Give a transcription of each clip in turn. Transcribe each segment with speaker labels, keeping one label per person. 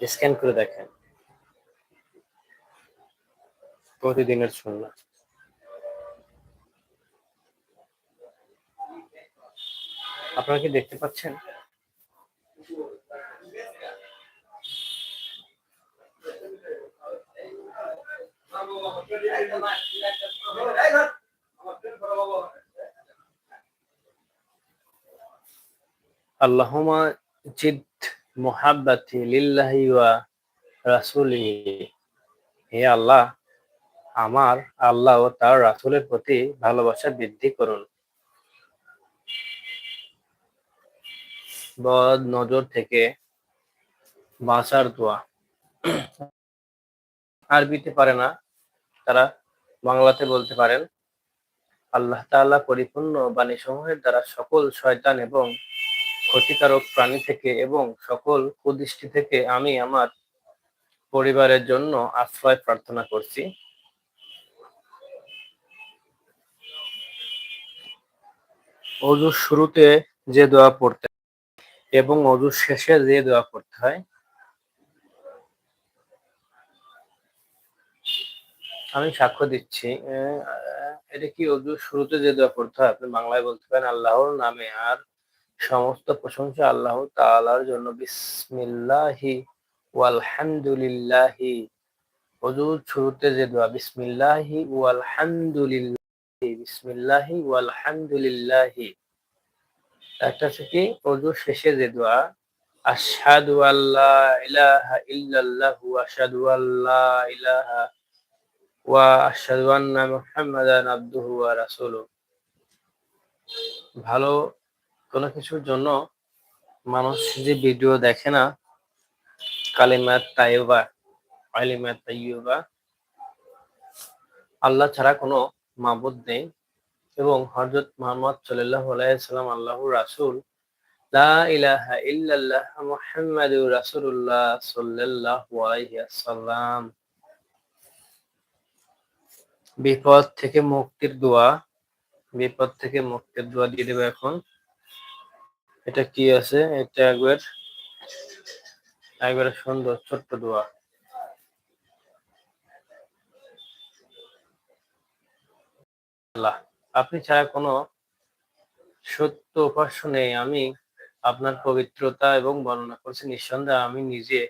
Speaker 1: Scan করে দেখেন। প্রতিদিনের সুন্নাহ আপনারা কি দেখতে পাচ্ছেন? আল্লাহমা জিদ মুহাব্বাতি লিল্লাহি ওয়া রাসূলিহি। হে আল্লাহ, আমার আল্লাহ ও তার রাসূলের প্রতি ভালোবাসা বৃদ্ধি করুন। বদ নজর থেকে বাঁচার দোয়া। আরবিতে পারে না, তারা বাংলাতে বলতে পারেন, আল্লাহ তাআলা পরিপূর্ণ বাণী সমূহের দ্বারা সকল শয়তান এবং ক্ষতিকারক প্রাণী থেকে এবং সকল কুদৃষ্টি থেকে আমি আমার পরিবারের জন্য আশ্রয় প্রার্থনা করছি। অজুর শুরুতে যে দোয়া পড়তে এবং অজুর শেষে যে দোয়া পড়তে হয়, আমি সাক্ষ্য দিচ্ছি। এটা কি অজুর শুরুতে যে দোয়া পড়তে হয়? আপনি বাংলায় বলতে পারেন, আল্লাহর নামে আর সমস্ত প্রশংসা আল্লাহ তাআলার জন্য। বিসমিল্লাহি ওয়ালহামদুলিল্লাহি। অজুর শুরুতে যে দোয়া, বিসমিল্লাহি ওয়ালহামদুলিল্লাহি বিসমিল্লাহি ওয়ালহামদুলিল্লাহি। একটা হচ্ছে কি অজুর শেষে যে দোয়া, আশহাদু আল্লা ইলাহা ইল্লাল্লাহু আশহাদু আল্লা ইলাহা ওয়া আশহাদু আন্না মুহাম্মাদান আবদুহু ওয়া রাসূলুহু। ভালো কোনো কিছুর জন্য মানুষ যে ভিডিও দেখে না, কালিমাত তাইবা আলিমাত তাইয়্যিবা, আল্লাহ ছাড়া কোনো মাবুদ নেই। এবং হযরত মুহাম্মদ সাল্লাল্লাহু আলাইহি সাল্লাম আল্লাহর রাসূল, লা ইলাহা ইল্লাল্লাহ মুহাম্মাদুর রাসূলুল্লাহ সাল্লাল্লাহু আলাইহি সাল্লাম বিপদ থেকে মুক্তির দোয়া, বিপদ থেকে মুক্তির দোয়া দিয়ে দেবো এখন। এটা কি আছে? এটা একবার, একবারে সুন্দর, ছোট্ট দোয়া। আপনি ছাড়া কোনো সত্য উপাস্য নেই। আমি আপনার পবিত্রতা এবং বর্ণনা করছি। নিঃসন্দেহে আমি নিজে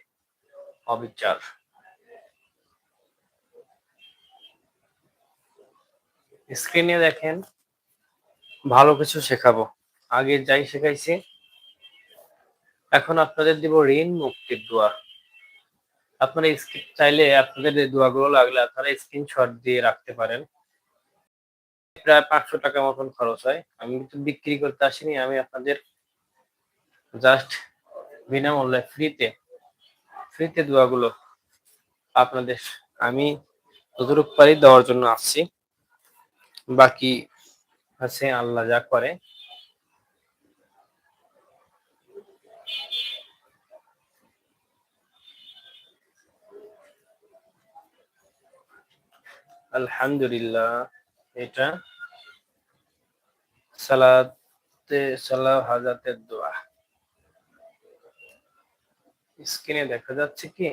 Speaker 1: অবিচার। স্ক্রিনে দেখেন, ভালো কিছু শেখাবো। আগে যাই শেখাইছি। এখন আপনাদের দিব ঋণ, মুক্তির দোয়া। আপনারা চাইলে আপনাদের এই দোয়াগুলো লাগলে আপনারা স্ক্রিনশট দিয়ে রাখতে পারেন। প্রায় পাঁচশো টাকা মতন খরচ হয়। আমি কিন্তু বিক্রি করতে আসিনি, আমি আপনাদের জাস্ট বিনামূল্যে ফ্রিতে ফ্রিতে দোয়াগুলো আপনাদের আমি যতটুকু পারি দেওয়ার জন্য আসছি। বাকি আছে আল্লাহ যা করে। আলহামদুলিল্লাহ, এটা সালাতে, সালাহ, হাজাতের দোয়া। স্ক্রিনে দেখা যাচ্ছে কি?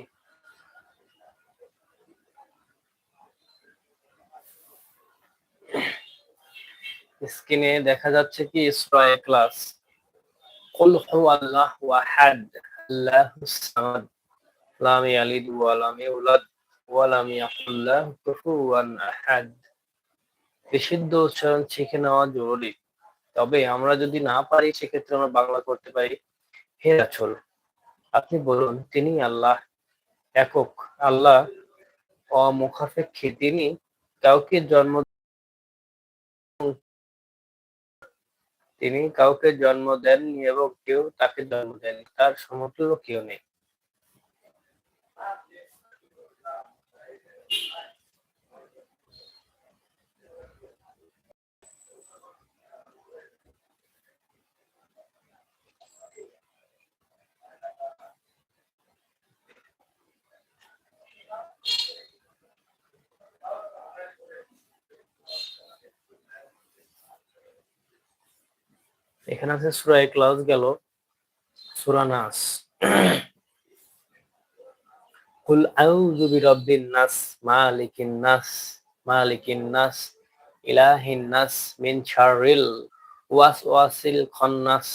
Speaker 1: স্ক্রিনে দেখা যাচ্ছে কি, সূরা ইখলাস। কুল হুয়াল্লাহু আহাদ আল্লাহুস সামাদ, লাম ইয়ালিদ ওয়া লাম ওয়া লাম ইয়াকুল কুফুয়ান আহাদ। বিশুদ্ধ উচ্চারণ শিখে নেওয়া জরুরি। তবে আমরা যদি না পারি, সেক্ষেত্রে আমরা বাংলা করতে পারি। হে রাসূল, আপনি বলুন, তিনি আল্লাহ একক, আল্লাহ অমুখাপেক্ষী। তিনি কাউকে জন্ম তিনি কাউকে জন্ম দেননি এবং কেউ তাকে জন্ম দেননি। তার সমতুল্য কেউ নেই। এখানে আছে সুরা ইখলাস গেল, সূরা নাস। কুল আউযু বিরাব্বিন নাস, মালিকিন নাস মালিকিন নাস, ইলাহিন নাস মিন শাররিল ওয়াসওয়াসিল খান্নাস,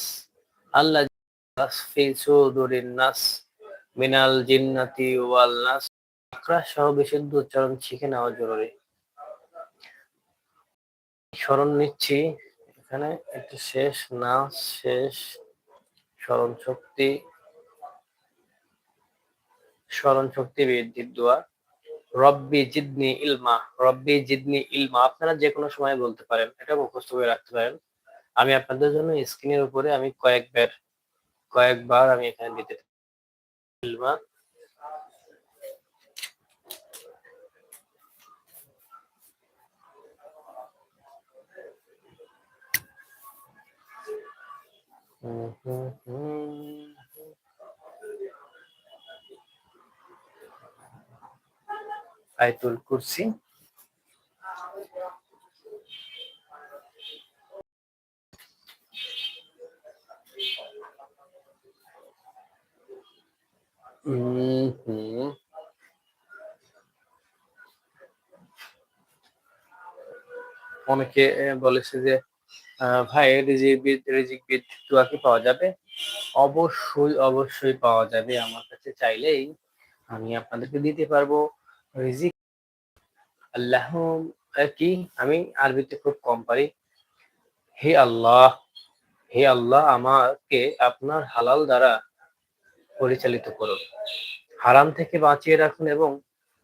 Speaker 1: আল্লাযী ফি সুদুরিন নাস, মিনাল জিন্নাতি ওয়াল নাস। আকরা সহ বিশুদ্ধ উচ্চারণ শিখে নেওয়া জরুরি। স্মরণ নিচ্ছি এখানে একটু শেষ নাচ শেষ স্মরণ শক্তি স্মরণ শক্তি বৃদ্ধির দোয়া। রব্বি জিদনি ইলমা, রব্বি জিদনি ইলমা। আপনারা যে কোনো সময় বলতে পারেন, এটা মুখস্থ করে রাখতে পারেন। আমি আপনাদের জন্য স্ক্রিনের উপরে আমি কয়েকবার কয়েকবার আমি এখানে দিতে ইলমা। আয়তুল কুরসি। অনেকে বলেছে যে ভাই, রিজিক বিদ রিজিক বিদ দোয়া কি পাওয়া যাবে? অবশ্যই অবশ্যই পাওয়া যাবে আমার কাছে চাইলেই। আমি আপনাদেরকে দিতে পারব রিজিক। আল্লাহ কি? আমি আরবিতে খুব কম পারি। হে আল্লাহ হে আল্লাহ, আমাকে আপনার হালাল দ্বারা পরিচালিত করুন। হারাম থেকে বাঁচিয়ে রাখুন এবং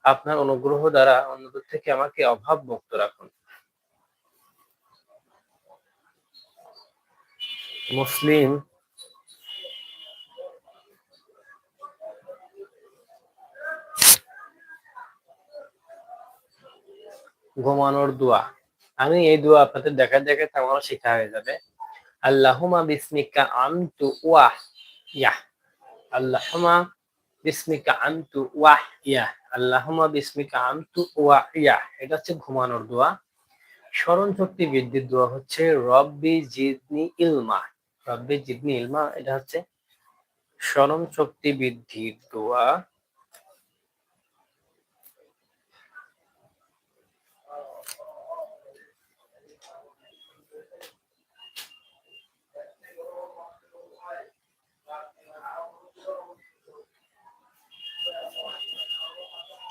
Speaker 1: আপনার অনুগ্রহ দ্বারা অন্যদের থেকে আমাকে অভাব মুক্ত রাখুন। মুসলিম। ঘুমানোর দোয়া। আমি এই দোয়া আপনাদের দেখা দেখে আমারও শেখা হয়ে যাবে। আল্লাহুমা বিসমিকা আমতু ওয়াহ ইয়া আল্লাহুমা বিসমিকা আমতু ওয়াহ ইয়া আল্লাহুমা বিসমিকা আমতু ওয়াহ ইয়া এটা হচ্ছে ঘুমানোর দোয়া। স্মরণ শক্তি বৃদ্ধির দোয়া হচ্ছে রব্বি জিদনি ইলমা রব্বি জিদনি ইলমা, এটা হচ্ছে স্মরণ শক্তি বৃদ্ধির দোয়া।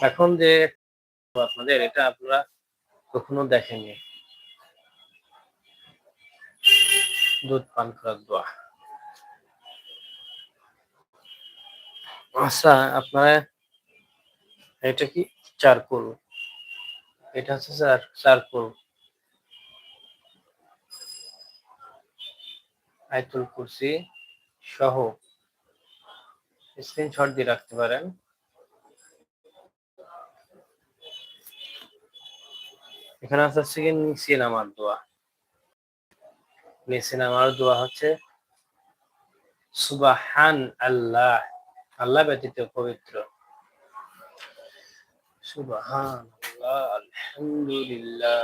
Speaker 1: এখন যে আপনাদের, এটা আপনারা কখনো দেখেননি। দুধ, পান করার দোয়া। আচ্ছা আপনারা, এটা কি? চারকোল। এটা হচ্ছে স্যার, চারকোল। আয়তুল কুরসি সহ স্ক্রিনশট দিয়ে রাখতে পারেন। এখানে হচ্ছে কি নিচে নামার দোয়া। নিচে নামার দোয়া হচ্ছে সুবাহান আল্লাহ আল্লাহ ব্যতীত পবিত্র। সুবাহান আল্লাহ আলহামদুলিল্লাহ।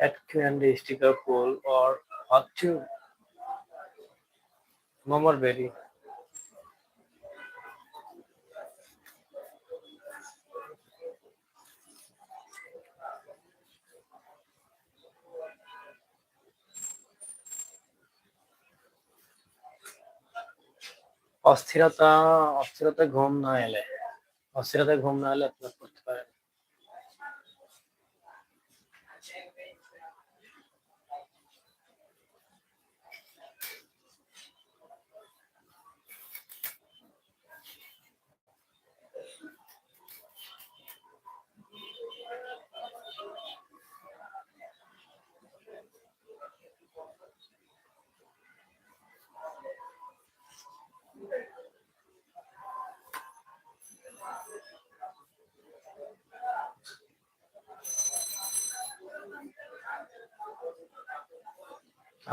Speaker 1: Add candy sticker pull or hot tube. Momor berry. অস্থিরতা অস্থিরতা ঘুম না এলে অস্থিরতায় ঘুম না এলে আপনার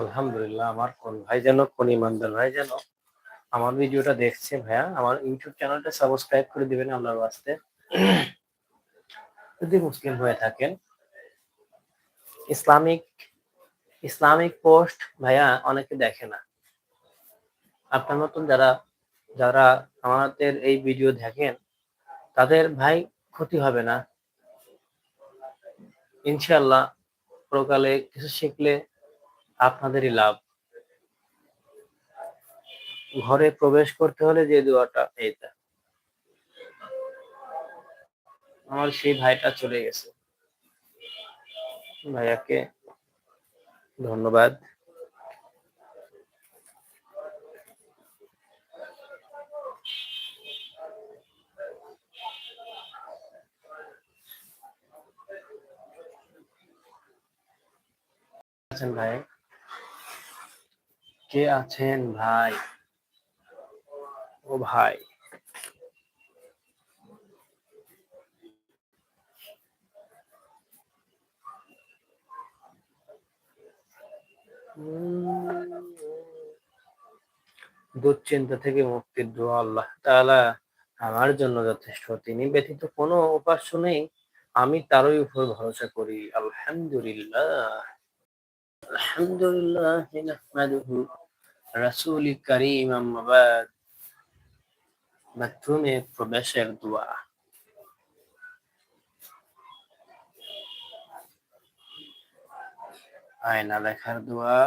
Speaker 1: আলহামদুলিল্লাহ, আমার কোন ভাই যেন, কোন ইমানদার ভাই যেন আমার ভিডিওটা দেখছে ভাইয়া, আমার ইউটিউব চ্যানেলটা সাবস্ক্রাইব করে দিবেন আল্লাহর ওয়াস্তে। যদি মুসলিম হয়ে থাকেন, ইসলামিক ইসলামিক পোস্ট ভাইয়া অনেকে দেখে না। আপনার মতন যারা যারা আমাদের এই ভিডিও দেখেন, তাদের ভাই ক্ষতি হবে না। ইনশাল্লাহ প্রকালে কিছু শিখলে আপনাদেরই লাভ। ঘরে প্রবেশ করতে হলে যে দোয়াটা, এইটা। আমার সেই ভাইটা চলে গেছে। ভাইয়াকে ধন্যবাদ। আছেন ভাই? কে আছেন ভাই? ও ভাই। দুশ্চিন্তা থেকে মুক্তির দোয়া আল্লাহ তাআলা আমার জন্য যথেষ্ট। তিনি ব্যতীত কোনো উপাস্য নেই। আমি তারই উপর ভরসা করি। আলহামদুলিল্লাহ। আলহামদুলিল্লাহ রাসূল করিম আম্মাবাদ বাথরুমে প্রবেশের দোয়া। আয়না দেখার দোয়া।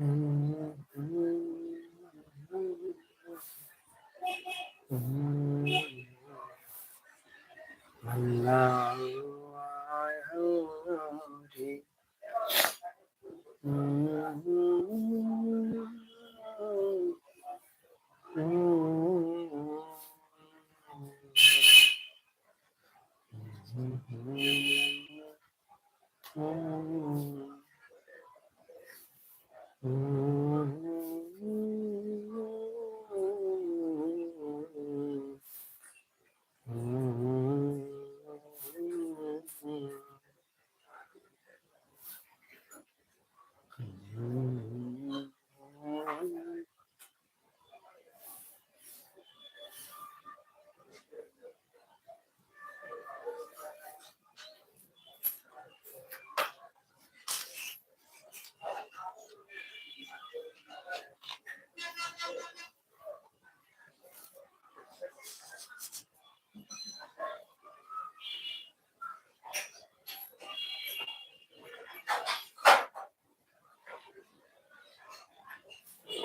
Speaker 1: Mm. Mm.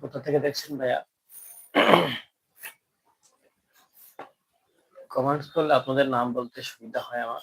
Speaker 1: কোথা থেকে দেখছেন ভাইয়া? কমেন্টস করলে আপনাদের নাম বলতে সুবিধা হয় আমার।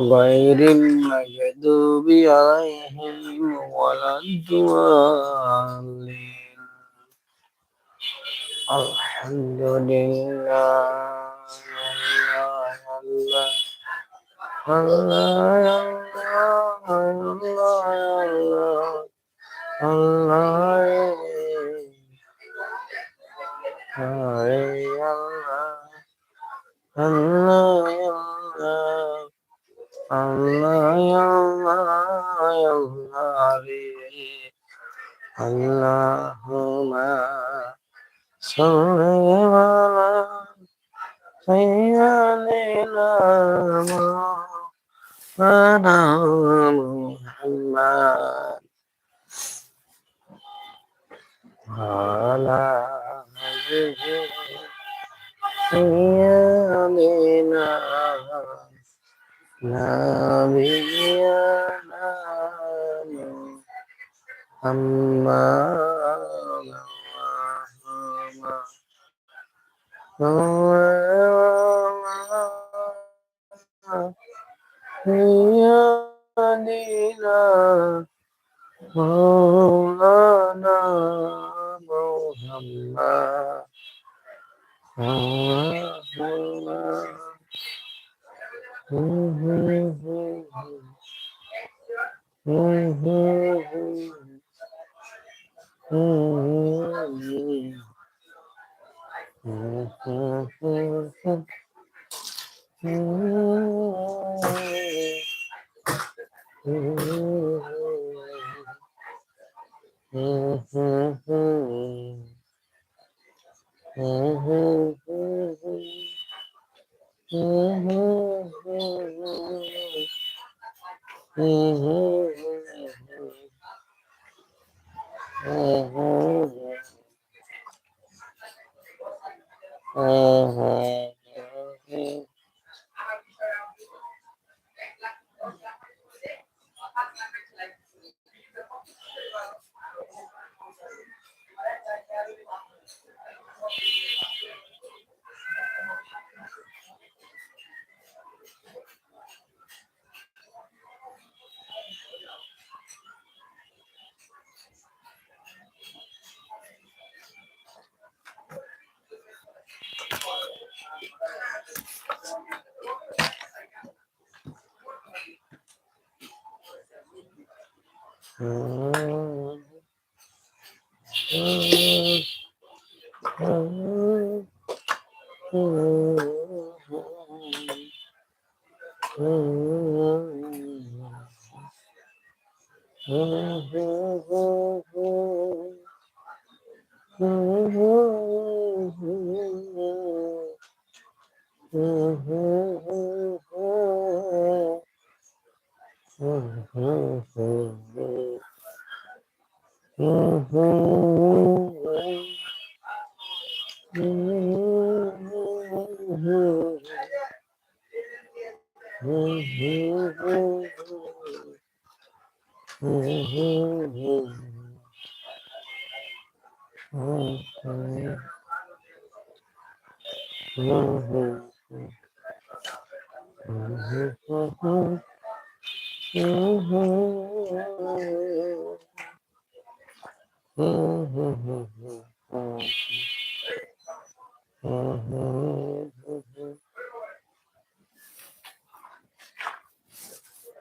Speaker 1: غير المغضوب عليهم ولا الضالين الحمد لله الله الله الله الله الله الله Allah ya Allah ya Allah Allahumma salli نبينا محمد سيدنا مولانا محمد Mm-hmm. Mm-hmm. mm-hmm. mm-hmm. mm-hmm. Mm-hmm. Mm-hmm.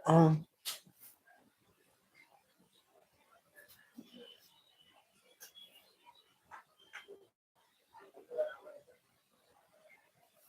Speaker 2: Um,